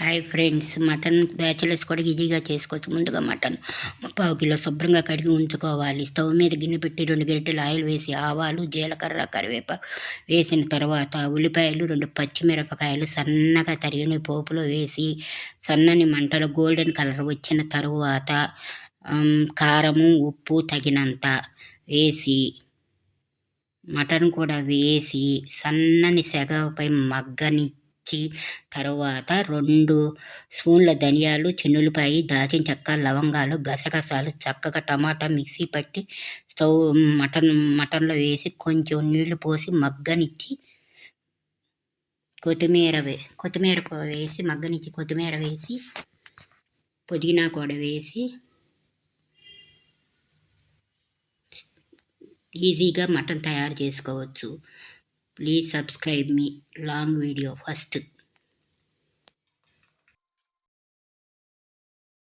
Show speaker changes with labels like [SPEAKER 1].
[SPEAKER 1] Hi friends mutton bachelors కూడా ఈజీగా చేసుకోవచ్చు. ముందుగా మటన్ పావు కిలో శుభ్రంగా కడిగి ఉంచుకోవాలి. స్టవ్ మీద గిన్నె పెట్టి రెండు గరిటెలు ఆయిల్ వేసి ఆవాలు జీలకర్ర కరివేపాకు వేసిన తర్వాత ఉల్లిపాయలు రెండు పచ్చిమిరపకాయలు సన్నగా తరిగిన పోపులో వేసి సన్నని మంటలు గోల్డెన్ కలర్ వచ్చిన తరువాత కారము ఉప్పు తగినంత వేసి మటన్ కూడా వేసి సన్నని సెగపై మగ్గని మగ్గనిచ్చి తర్వాత రెండు స్పూన్ల ధనియాలు చిన్నులపాయి దాచిన చెక్క లవంగాలు గసగసాలు చక్కగా టమాటా మిక్సీ పట్టి స్టవ్ మటన్ మటన్లో వేసి కొంచెం నీళ్ళు పోసి మగ్గనిచ్చి కొత్తిమీర వే కొత్తిమీర వేసి మగ్గనిచ్చి కొత్తిమీర వేసి పుదీనా కూడా వేసి ఈజీగా మటన్ తయారు చేసుకోవచ్చు. Please subscribe me. Long video first.